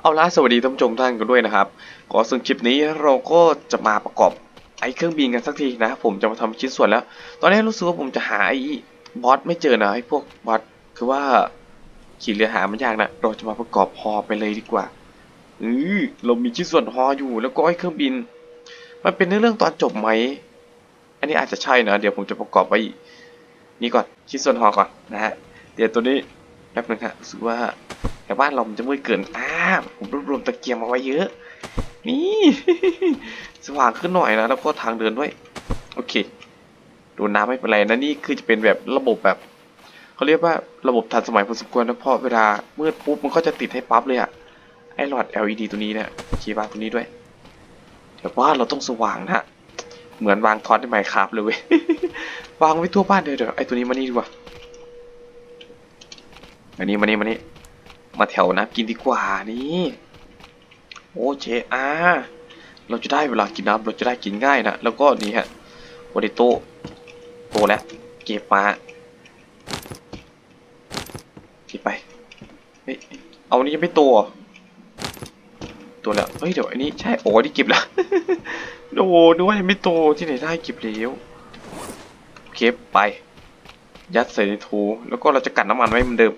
เอาล่ะสวัสดีท่านผู้ชมท่านกันด้วยนะครับขอซึ่งคลิปนี้เราก็จะมาประกอบไอ้เครื่องบินกันสักทีนะ ผมจะมาทำชิ้นส่วนแล้ว ตอนนี้รู้สึกว่าผมจะหาไอ้บอสไม่เจอนะไอ้พวกบอสคือว่าขี่เรือหามันยากนะเราจะมาประกอบฮอไปเลยดีกว่าอือเรามีชิ้นส่วนฮออยู่แล้วก็ไอ้เครื่องบิน มันเป็นเรื่องตอนจบไหมอันนี้อาจจะใช่นะเดี๋ยวผมจะประกอบไว้นี่ก่อนชิ้นส่วนฮอก่อนนะฮะเดี๋ยวตัวนี้แป๊บนึงฮะรู้สึกว่า แต่บ้านเรามันจะมืดเกินอ่าผมรวบรวมตะเกียงมาไว้เยอะ นี่ สว่างขึ้นหน่อยนะ แล้วก็ทางเดินด้วย โอเคดนน้ำไม่เป็นไรนะนี่คือจะเป็นแบบระบบแบบเขาเรียกว่าระบบทันสมัยพอสมควรนะเพราะเวลามืดปุ๊บมันก็จะติดให้ปั๊บเลยอะไอหลอด LED ตัวนี้เนี่ยคีย์บาตัวนี้ด้วยแต่ว่าเราต้องสว่างนะเหมือนวางทอดในไมค์ครับเลยเว้ยวางไว้ทั่วบ้านเดี๋ยวเดี๋ยวไอตัวนี้มานี่ดีกว่ามานี่มานี่มานี่ มาแถวน้ำกินดีกว่านี่โอเคอ่าเราจะได้เวลากินน้ำเราจะได้กินง่ายนะแล้วก็นี่ฮะวันนี้โตะโตแล้วเก็บมาเก็บไปเฮ้ยเอาอันนี้ยังไม่โตเหรอตัวแล้วเฮ้ยเดี๋ยวอันนี้ใช่โอ้นี่เก็บแล้วโอ้โหนึกว่ายังไม่โตที่ไหนได้เก็บแล้วเก็บไป ยัดใส่ในทูแล้วก็เราจะกัดน้ำมันไว้เหมือนเดิม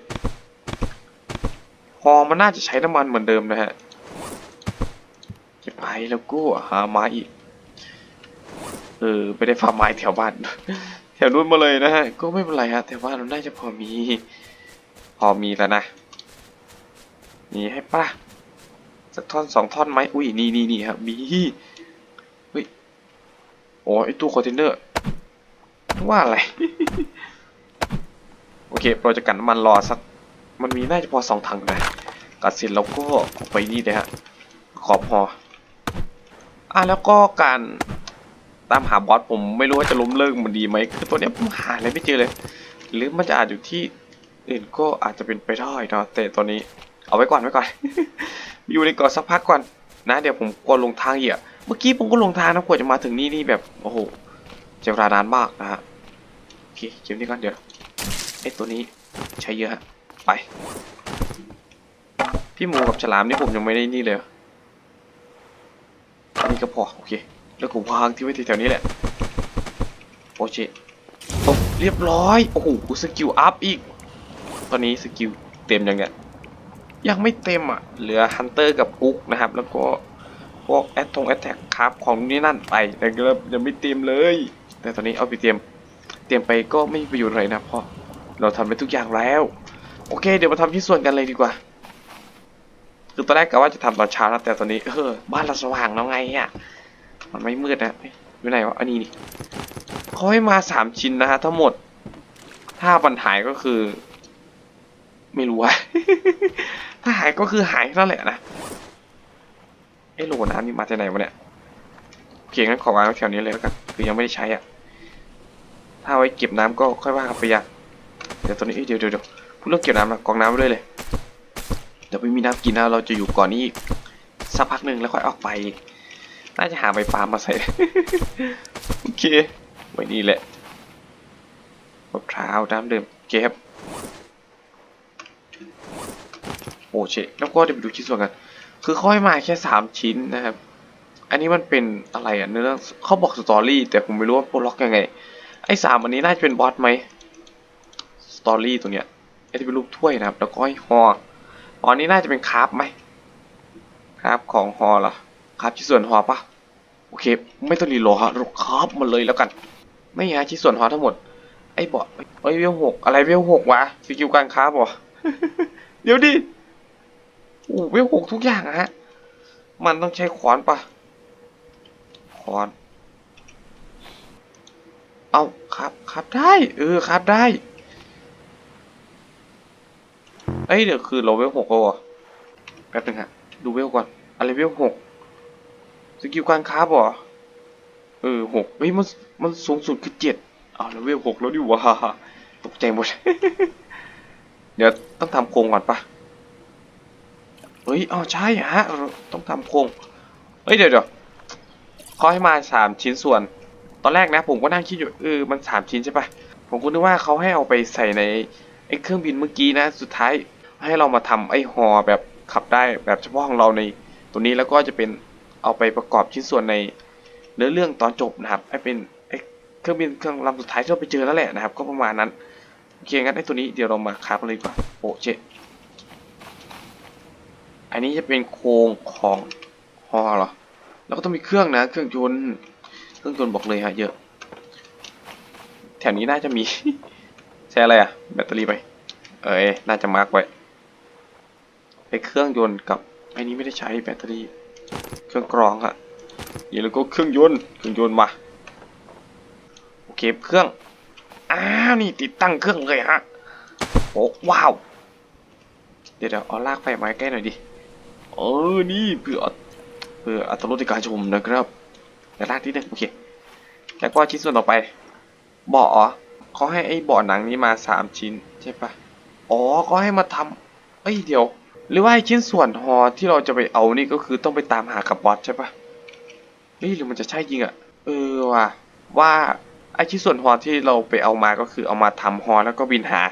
ฮอมันน่าจะใช้น้ำมันเหมือนเดิมนะฮะเก็บไปแล้วก็หาไม้อีก เออไม่ได้ฟาร์มไม้แถวบ้าน แถวนู้นมาเลยนะฮะ ก็ไม่เป็นไรฮะแต่ว่าเราน่าจะพอมี พอมีแล้วนะมีให้ป่ะสักท่อนสองท่อนไหมอุ้ยนี่นี่นี่ครับมีเฮ้ยโอ้ไอตู้คอนเทนเนอร์ว่าอะไร โอเคเราจะกันน้ำมันรอสัก มันมีน่าจะพอสองถังนะกัดเสร็จแล้วก็ไปนี่เลยฮะ ขอบพออะแล้วก็การตามหาบอสผมไม่รู้ว่าจะล้มเลิกมันดีไหมคือตัวเนี้ยผมหาอะไรไม่เจอเลย หรือมันจะอาจอยู่ที่อื่นก็อาจจะเป็นไปได้เนาะแต่ตัวนี้เอาไว้ก่อนไว้ก่อน อยู่ในเกาะสักพักก่อนนะ เดี๋ยวผมกลัวลงทางเหยียเมื่อกี้ผมก็ลงทางนะกว่าจะมาถึงนี่นี่แบบโอ้โหเจ้าเวลานานมากนะฮะโอเคเก็บนี่ก่อนเดี๋ยวไอ้ตัวนี้ใช้เยอะฮะ ไป พี่หมูกับฉลามนี่ผมยังไม่ได้นี่เลยอันนี้ก็พอโอเค แล้วก็วางที่ไว้ที่แถวนี้แหละโอเคตบเรียบร้อย โอ้โหสกิลอัพอีก ตอนนี้สกิลเต็มยังเนี่ยยังไม่เต็มอะ เหลือฮันเตอร์กับกุ๊กนะครับ แล้วก็พวกแอตทงแอตแทกครับของนี่นั่นไปแต่ก็ยังไม่เต็มเลย แต่ตอนนี้เอาไปเตรียม เตรียมไปก็ไม่มีประโยชน์อะไรนะเพราะเราทำไปทุกอย่างแล้ว โอเค เดี๋ยวมาทำที่ส่วนกันเลยดีกว่า คือตอนแรกกะว่าจะทำตอนเช้านะแต่ตอนนี้ เออ บ้านเราสว่างแล้วไงอะมันไม่มืดนะอยู่ไหนวะอันนี้นี่เขาให้มาสามชิ้นนะฮะทั้งหมด ถ้าปัญหายก็คือ ไม่รู้ว่าถ้าหายก็คือหายนั่นแหละนะไอ้โหลน้ำนี่มาจากไหนวะเนี่ยโอเคงั้นขอวางไว้แถวนี้เลยแล้วกันคือยังไม่ได้ใช้อะถ้าไว้เก็บน้ำก็ค่อยว่ากันไปอย่างเดี๋ยวตอนนี้เดี๋ยวเดี๋ยวเดี๋ยว พูดเรื่องเก็บน้ำนะกองน้ำไว้เลยเลย เดี๋ยวไม่มีน้ำกินนะ เราจะอยู่ก่อนนี้อีกสักพักหนึ่งแล้วค่อยออกไป น่าจะหาใบปาล์มมาใส่ โอเค ไว้นี่แหละมะพร้าวน้ำเดื่มเก็บโอเชแล้วก็เดี๋ยวไปดูชิ้นส่วนกัน คือเขาให้มาแค่สามชิ้นนะครับ อันนี้มันเป็นอะไรอะเนื้อเขาบอกสตอรี่แต่ผมไม่รู้ว่าโปรล็อกยังไง ไอ้สามอันนี้น่าจะเป็นบอสไหมสตอรี่ตัวเนี้ย ไอที่เป็นรูปถ้วยนะครับ แล้วก็ให้ฮออ๋อนี่น่าจะเป็นคราฟไหมคราฟของฮอเหรอคราฟชิ้นส่วนฮอปะโอเค ไม่ต้องรีโหลดฮะเราคราฟมันเลยแล้วกัน ไม่ฮะชิ้นส่วนฮอทั้งหมด ไอ้บอสไอ้เวลหกอะไรเวลหกวะสกิลการคราฟเหรอเดี๋ยวดิโอ้เวลหกทุกอย่างอะฮะ มันต้องใช้ขวานปะขวานเอาครับครับได้ เออครับได้ เอ้ยเดี๋ยวคือเราเวลหกแล้วเหรอแป๊บนึงฮะ ดูเวลก่อน อะไรเวลหกสกิลการค้าบเหรอเออหกเฮ้ยมันมันสูงสุดคือเจ็ดอ้าวแล้วเวลหกแล้วดิวะตกใจหมด เดี๋ยวต้องทำโครงก่อนปะเฮ้ยอ๋อใช่ฮะต้องทำโครงเฮ้ยเดี๋ยวเดี๋ยวเขาให้มาสามชิ้นส่วน ตอนแรกนะ ผมก็นั่งคิดอยู่เออมันสามชิ้นใช่ปะผมก็นึกว่าเขาให้เอาไปใส่ในไอ้เครื่องบินเมื่อกี้นะ สุดท้าย ให้เรามาทำไอ้ฮอแบบขับได้แบบเฉพาะของเราในตัวนี้แล้วก็จะเป็นเอาไปประกอบชิ้นส่วนในเนื้อเรื่องตอนจบนะครับให้เป็นไอ้เครื่องบินเครื่องลำสุดท้ายที่เราไปเจอแล้วแหละนะครับ ก็ประมาณนั้นโอเคงั้นไอ้ตัวนี้เดี๋ยวเรามาคราฟกันเลยดีกว่าโอเจอันนี้จะเป็นโครงของฮอเหรอแล้วก็ต้องมีเครื่องนะเครื่องยนต์เครื่องยนต์บอกเลยฮะเยอะ แถวนี้น่าจะมีใช้อะไรอะแบตเตอรี่ไป เอ้ยน่าจะมาร์กไว้ ไอเครื่องยนต์กับไอนี้ไม่ได้ใช้แบตเตอรี่ เครื่องกรองอะเดี๋ยวแล้วก็เครื่องยนต์เครื่องยนต์มาโอเคเครื่องอ้านี่ติดตั้งเครื่องเลยฮะโอ้ว้าวเดี๋ยวเดี๋ยวเอาลากไฟมาใกล้หน่อยดิเออนี่เพื่อเพื่ออัตรสในการชมนะครับแต่ลากนิดนึงโอเคแล้วก็ชิ้นส่วนต่อไปเบาะเหรอเขาให้ไอ้เบาะหนังนี้มาสามชิ้นใช่ปะอ๋อเขาให้มาทำเอ้ยเดี๋ยว หรือว่าไอชิ้นส่วนฮอที่เราจะไปเอานี่ก็คือต้องไปตามหากับบอสใช่ปะเฮ้ยหรือมันจะใช่จริงอะเออว่ะว่าไอชิ้นส่วนฮอที่เราไปเอามาก็คือเอามาทำฮอแล้วก็บินหา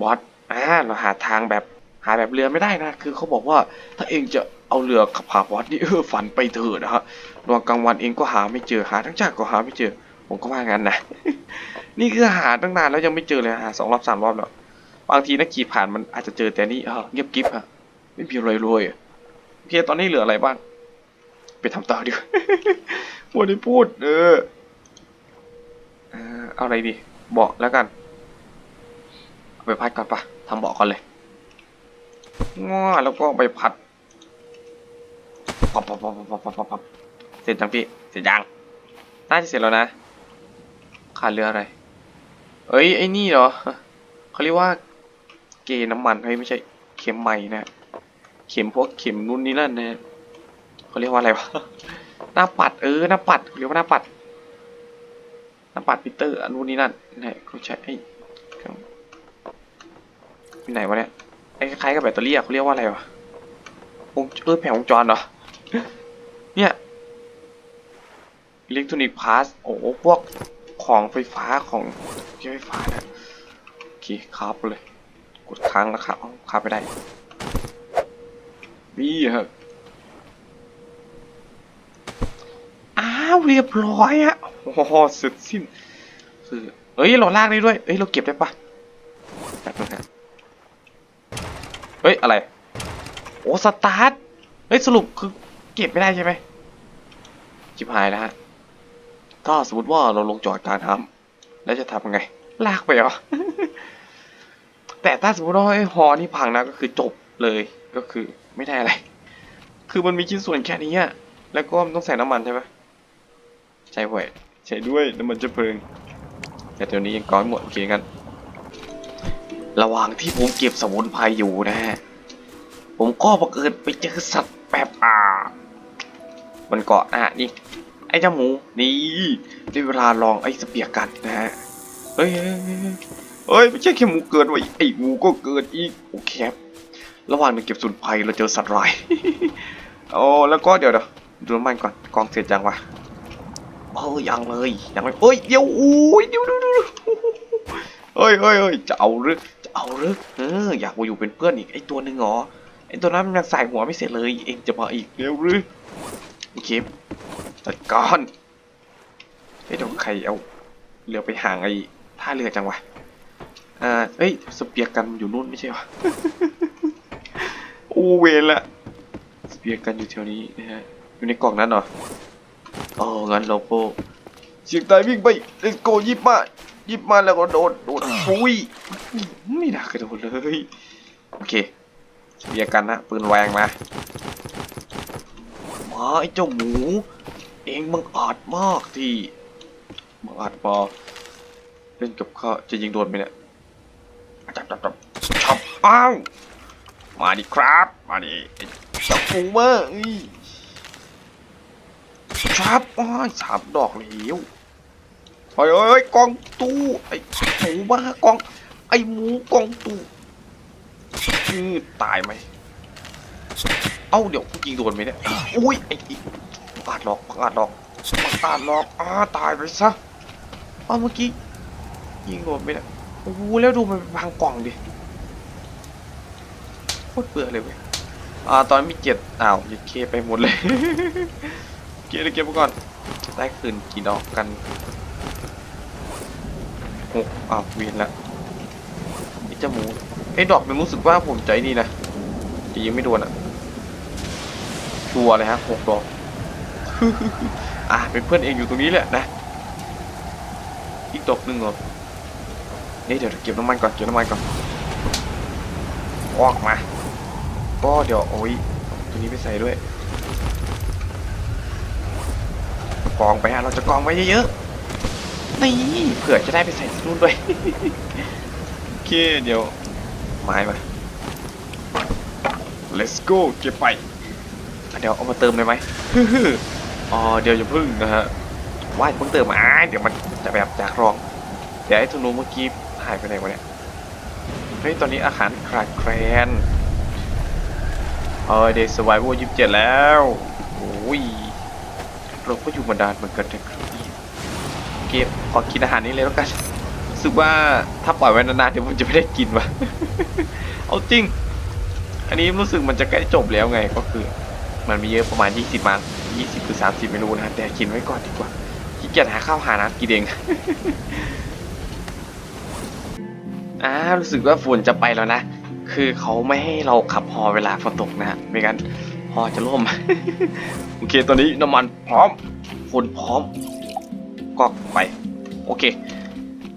บอสอ่าเราหาทางแบบหาแบบเรือไม่ได้นะ คือเขาบอกว่าถ้าเองจะเอาเรือขับหาบอสนี่เออฝันไปเถอะนะฮะระหว่างกลางวันเองก็หาไม่เจอหาทั้งจากก็หาไม่เจอ ผมก็ว่างั้นนะ นี่คือหาตั้งนานแล้วยังไม่เจอเลยหาสองรอบสามรอบแล้ว บางทีนักขี่ผ่านมันอาจจะเจอแต่นี่เออเงียบกิ๊บฮะ ไม่มีอะไรเลยอะโอเคตอนนี้เหลืออะไรบ้าง ไปทำต่อดีกว่ามัวได้พูด เออเอาอะไรดีเบาะแล้วกันไปพัดก่อนปะทำเบาะก่อนเลยง้อแล้วก็ไปพัดปับปับปับปับปับปับปับเสร็จยังพี่ เสร็จยังน่าจะเสร็จแล้วนะขาดเรืออะไร เอ้ยไอ้นี่เหรอเขาเรียกว่าเกน้ำมันเฮ้ยไม่ใช่เข็มใหม่นะ เข็มพวกเข็มนู่นนี่นั่นนะเขาเรียกว่าอะไรวะหน้าปัดเออหน้าปัดเรียกว่าหน้าปัดหน้าปัดพิเตอร์นู่นนี่นั่นนี่เขาใช้ไอ้ที่ไหนวะเนี่ยไอ้คล้ายๆกับแบตเตอรี่อะเขาเรียกว่าอะไรวะวงเออแผงวงจรเหรอเนี่ยอิเล็กทรอนิกส์พาสโอ้พวกของไฟฟ้าของไฟฟ้านะโอเคครับเลย กดค้างนะครับเอาค้างไปได้ นี่ฮะอ้าวเรียบร้อยอะโอ้โหเสร็จสิ้นคือเอ้ยเราลากได้ด้วยเอ้ยเราเก็บได้ปะแป๊บนึงฮะเฮ้ยอะไรโอ้สตาร์ทเฮ้ยสรุปคือเก็บไม่ได้ใช่ไหมจิบหายแล้วฮะถ้าสมมติว่าเราลงจอดกลารทำแล้วจะทำไง ลากไปเหรอแต่ถ้าสมมติว่าไอ้ฮอนี่พังนะก็คือจบเลยก็คือ ไม่ได้อะไร คือมันมีชิ้นส่วนแค่นี้อะแล้วก็มันต้องใส่น้ำมันใช่ไหมใช่เว้ยใช่ด้วยน้ำมันจะเพลิง แต่เดี๋ยวนี้ยังก้อนหมดโอเคกัน ระหว่างที่ผมเก็บสมุนไพรอยู่นะฮะ ผมก็บังเอิญไปเจอสัตว์แบบอ่ามันเกาะนะฮะนี่ไอ้เจ้าหมูนี่ได้เวลาลองไอ้สเปียร์กันนะฮะเฮ้ยเฮ้ยเฮ้ยไม่ใช่แค่หมูเกิดไว้ไอ้หมูก็เกิดอีกโอเคครับ ระหว่างนี้เก็บสูนไพรเราเจอสัตว์ร้ายโอ้แล้วก็เดี๋ยวเดี๋ยวดูน้ำมันก่อนกองเสร็จยังวะเออยังเลยยังไม่เฮ้ยเดี๋ยวอุ้ยเดี๋ยวเดี๋ยวเดี๋ยวเฮ้ยเฮ้ยเฮ้ยจะเอาหรือจะเอาหรือเอออยากมาอยู่เป็นเพื่อนอีกไอตัวหนึ่งเหรอไอตัวนั้นมันยังใส่หัวไม่เสร็จเลย เองจะมาอีกเร็วหรือโอเคจัดการเฮ้ยเดี๋ยวใครเอาเรือไปห่างไอ้ท่าเรือจังวะอ่าเอ้ยสเปียร์กันอยู่นู่นไม่ใช่หรอ อ้เวรละสเปียร์กันอยู่แถวนี้นะฮะอยู่ในกล่องนั้นเหรออ๋องั้นเราก็เสียงตายวิ่งไป let's go หยิบมาหยิบมาแล้วก็โดดโดดอุ้ยไม่น่ากระโดดเลยโอเคสเปียร์กันนะปืนแวงมามาไอ้เจ้าหมู เองบังอาจมากที่บังอาจมาเล่นกับข้าจะยิงโดนไหมเนี่ยจับจับจับชับอ้าว มาดิครับ มาดิไอ้เจ้าหมูมาเอ้ยชับอ้าวสามดอกเหลวเฮ้ยเฮ้ยกองตู้ไอ้หมูมากอง ไอ้หมูกองตู้อือตายไหมเอ้าเดี๋ยวกูยิงโดนไหมเนี่ยอุ้ยไอ้อีปาดหลอกปาดหลอกปาดหลอกอ้าตายไปซะเอ้าเมื่อกี้ยิงโดนไหมเนี่ยโอ้โหแล้วดูมันไปพังกล่องดิ ตรเบื่อเลยเว้ยอ่าตอนนนมีเจ็ดอ้าวยิบเคไปหมดเลย เก็บเลยเก็บไปก่อนได้คืนกี่ดอกกันหกอ้าวเวียนละนี่จะหมูไอ้ยดอกหนึงรู้สึกว่าผมใจดีนะจะยิงไม่โดนอะชัวร์เลยฮะหกดอกอะเป็นเพื่อนเองอยู่ตรงนี้แหละนะ อีกดอกหนึ่งเหรอนี่เดี๋ยวเก็บน้ำมันก่อนเก็บน้ำมันก่อนออกมา ก็เดี๋ยวโอ้ยตัวนี้ไปใส่ด้วยกองไปฮะเราจะกองไว้เยอะๆนี่เผื่อจะได้ไปใส่นู่นด้วยโอเคเดี๋ยวไม้มา let's go เก็บไปเดี๋ยวเอามาเติมเลยไหมอ๋อเดี๋ยวจะพึ่งนะฮะว่าเพิ่งเติมมาอ่าเดี๋ยวมันจะแบบจากรอง เดี๋ยวไอ้ธนูเมื่อกี้หายไปไหนวะเนี่ยเฮ้ยตอนนี้อาหารขาดแคลน เออเดย์สวายวัวยิบเจ็ดแล้วโอ้ยเราก็อยู่มานานเหมือนกันนะครับเก็บขอกินอาหารนี้เลยแล้วกันรู้สึกว่าถ้าปล่อยไว้นานๆเดี๋ยวผมจะไม่ได้กินว่ะเอาจริง อันนี้รู้สึกมันจะใกล้จบแล้วไงก็คือ มันมีเยอะประมาณ 20มั้ง20หรือ30ไม่รู้นะแต่กินไว้ก่อนดีกว่าขี้เกียจหาข้าวหาน้ำกินเองอ่ารู้สึกว่าฝนจะไปแล้วนะ คือเขาไม่ให้เราขับฮอเวลาฝนตกนะฮะไม่งั้นฮอจะล่ม โอเคตอนนี้น้ำมันพร้อมฝนพร้อม ก็ไป โอเค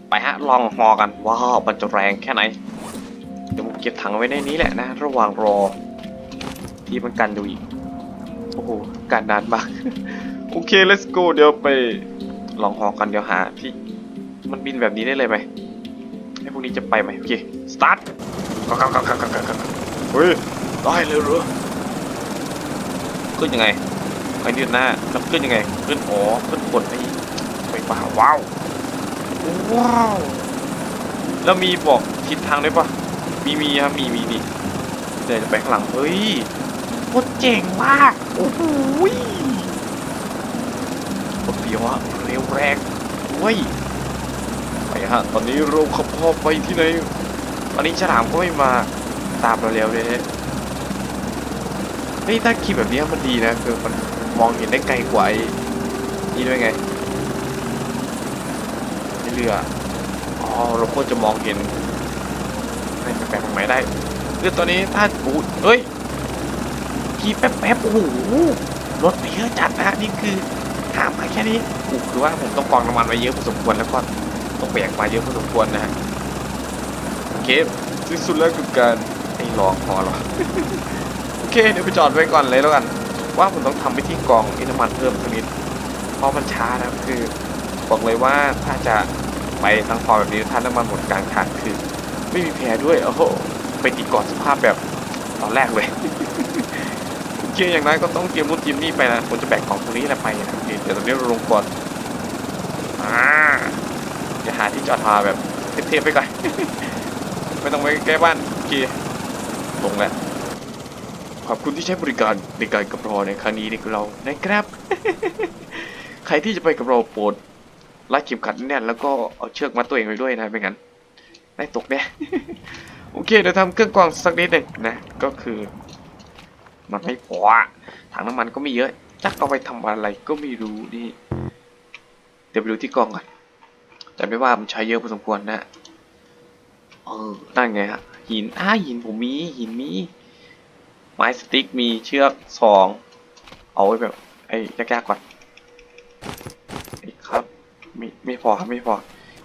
ไปฮะลองฮอกัน ว้าวมันจะแรงแค่ไหน เดี๋ยวผมเก็บถังไว้ในนี้แหละนะ ระหว่างรอ ที่มันกันดูอีก โอ้โหกันนานมาก โอเค let's go เดี๋ยวไปลองฮอกันเดี๋ยวหาที่มันบินแบบนี้ได้เลยไหมให้พวกนี้จะไปไหมโอเค สตาร์ท ก็ก็ก็ก็ก็ก็เฮ้ยได้เลยเหรอขึ้นยังไงไอ้นี่หน้าแล้วขึ้นยังไง ขึ้นอ๋อขึ้นบนไอ้ไฟฟ้าว้าวว้าวแล้วมีบอกทิศทางด้วยปะมีมีครับมีมีนี่เดี๋ยวจะไปข้างหลังเฮ้ยโคตรเจ๋งมากโอ้โหยโคตรเดียวอะเร็วแรงเว้ยไปฮะตอนนี้เราขับพ่อไปที่ไหน ตอนนี้ฉลามก็ไม่มาตามเราแล้วเลยนี่ถ้าขี่แบบนี้มันดีนะ คือมันมองเห็นได้ไกลกว่าไอ้นี่ด้วยไงไอ้เรืออ๋อเราก็จะมองเห็นในแปลกๆตรงไหนได้คือตอนนี้ถ้าโอ้ยเฮ้ยขี่แป๊บๆโอ้โหรถเยอะจัดนะนี่คือหามมาแค่นี้โอ้คือว่าผมต้องกองน้ำมันไว้เยอะพอสมควรแล้วก็ต้องแบกมาเยอะพอสมควรนะฮะ โอเคที่สุดแล้วคือการไอ้ลองพอหรอโอเคเดี๋ยวไปจอดไว้ก่อนเลยแล้วกัน ว่าผมต้องทำวิธีกรองอ้น้ำมันเพิ่มสักนิดเพราะมันช้านะคือบอกเลยว่าถ้าจะไปทั้งพอแบบนี้ถ้าน้ำมันหมดกลางทางคือ ไม่มีแพรด้วยโอ้โหไปตีก่อนสภาพแบบตอนแรกเลยโอเคอย่างนั้นก็ต้องเตรียมรุ่นเตรียมนี่ไปนะผมจะแบกของตรงนี้แหละไปนะเดี๋ยวตอนนี้เราลงก่อนอ่าจะหาที่จอดพาแบบเทปๆไปก่อน ไม่ต้องไปใกล้บ้านโอเคลงแล้วขอบคุณที่ใช้บริการในการกับเราในครั้งนี้ในเรานะครับ ใครที่จะไปกับเราโปรดรัดเข็มขัดแน่นแล้วก็เอาเชือกมัดตัวเองไว้ด้วยนะไม่งั้นได้ตกแน่โอเคเดี๋ยวทำเครื่องกรองสักนิดหนึ่งนะก็คือ มันไม่พอถังน้ำมันก็ไม่เยอะจักเอาไปทำอะไรก็ไม่รู้นี่เดี๋ยวไปดูที่กรองก่อนแต่ไม่ว่ามันใช้เยอะพอสมควรนะ นั่นไงฮะหินอ้าหินผมมีหินมีไม้สติ๊กมีเชือกสองเอาไว้แบบไอ้ยากๆก่อนไอ้ครับไม่ไม่พอครับไม่พอ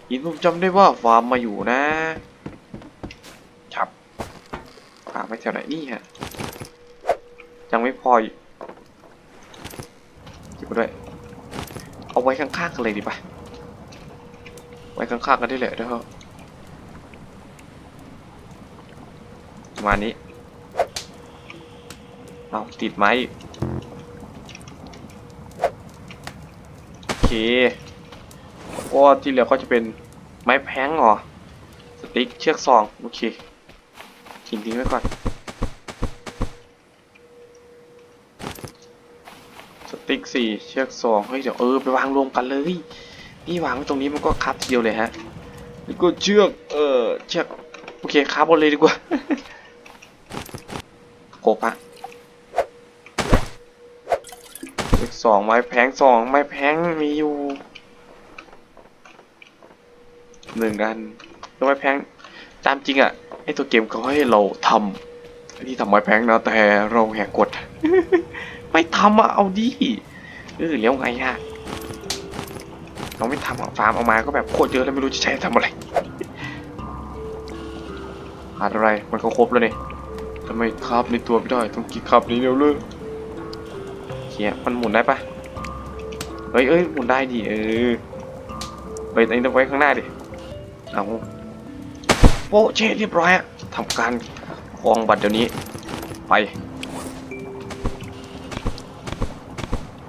หินผมจำได้ว่าฟาร์มมาอยู่นะครับฟาร์มไว้แถวไหนนี่ฮะยังไม่พออีกเก็บไว้ด้วยเอาไว้ข้างๆกันเลยดีป่ะไว้ข้างๆกันได้เลยเด้อ ประมาณนี้ เอาติดไหมโอเคก็ที่เหลือก็จะเป็นไม้แพงเหรอ สติ๊กเชือกซอง โอเคทิ้งทิ้งไว้ก่อนสติ๊กสี่เชือกซอง เฮ้ย เดี๋ยวเออ ไปวางรวมกันเลย นี่วางไว้ตรงนี้มันก็คับเดียวเลยฮะแล้วก็เชือก เออเชือก โอเคคับหมดเลยดีกว่า กบอะเลขสองไม้แพงสองไม้แพงมีอยู่หนึ่งอันก็ไม้แพงตามจริงอะไอตัวเกมเขาให้เราทำนี่ทำไม้แพงนะแต่เราแหกกฎไม่ทำอะเอาดิเออเลี้ยวไงฮะเราไม่ทำอะฟาร์มออกมาก็แบบโคตรเยอะแล้วไม่รู้จะใช้ทำอะไรหาอะไรมันก็ครบแล้วเนี่ยำไมคาบในตัวไม่ได้ต้องกินคาบนี้เร็วเลยเฮียมันหมุนได้ปะเฮ้ยเอ้ยหมุนได้ดิเออไปอันนี้ไว้ข้างหน้าดิเอาโปะเช่เรียบร้อยอะทำการคลองบัตรเดี๋ยวนี้ ไป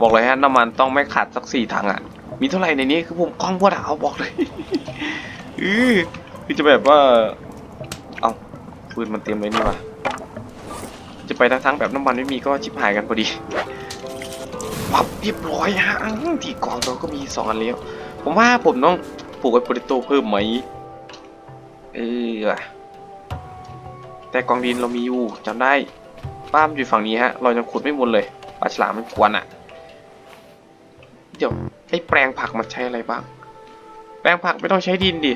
บอกเลยฮะน้ำมันต้องไม่ขาดสักสี่ถังอะมีเท่าไหร่ในนี้คือผมคล้องพวดอะเอาบอกเลยอือคือจะแบบว่า เอาปืนมันเตรียมเลยนี่วะ จะไปทั้งๆแบบน้ำมันไม่มีก็ชิบหายกันพอดีปับเรียบร้อยฮะที่กองเราก็มีสองอันแล้วผมว่าผมต้องปลูกไอ้โปรตโตเพิ่มไหมเออแต่กองดินเรามีอยู่จำได้ป้ามอยู่ฝั่งนี้ฮะ เรายังขุดไม่หมดเลยปลาฉลามมันกวนอะ เดี๋ยวไอ้แปลงผักมันใช้อะไรบ้าง แปลงผักไม่ต้องใช้ดินดิ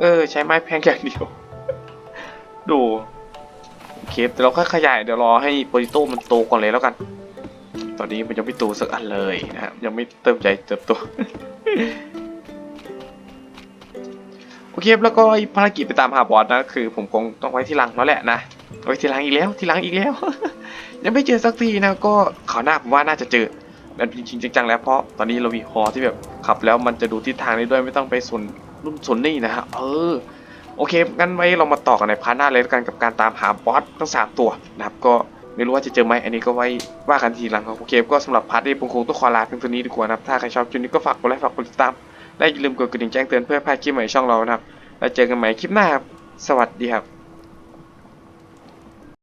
เออ ใช้ไม้แพงอย่างเดียว ดู เคแต่เราค่อยขยายเดี๋ยวรอให้โปรตโตมันโตก่อนเลยแล้วกัน ตอนนี้มันยังไม่โตสักอันเลยนะครับยังไม่เติมใจเติบโตโอเคแล้วก็ภารกิจไปตามหาบอสนะคือ ผมคงต้องไว้ที่หลังแล้วแหละนะไว้ที่หลังอีกแล้วที่หลังอีกแล้ว ยังไม่เจอสักทีนะก็ข่าวหน้าผมว่าน่าจะเจอแบบจริงจังๆแล้วเพราะตอนนี้เรามีฮอที่แบบขับแล้วมันจะดูทิศทางได้ด้วยไม่ต้องไปสนรุ่นสนนี่นะฮะเออ โอเคงั้นไว้เรามาต่อกันในพาร์ทหน้าเลยกันกับการตามหาบอสทั้งสามตัวนะครับก็ไม่รู้ว่าจะเจอไหมอันนี้ก็ไว้ว่ากันทีหลังครับโอเคก็สำหรับพาร์ทนี้ผมคงต้องขอลาเพียงเท่านี้ดีกว่านะครับถ้าใครชอบคลิปนี้ก็ฝากกดไลค์ฝากกดติดตามและอย่าลืมกดกระดิ่งแจ้งเตือนเพื่อไม่พลาดคลิปใหม่ช่องเรานะครับแล้วเจอกันใหม่คลิปหน้าครับสวัสดีครับ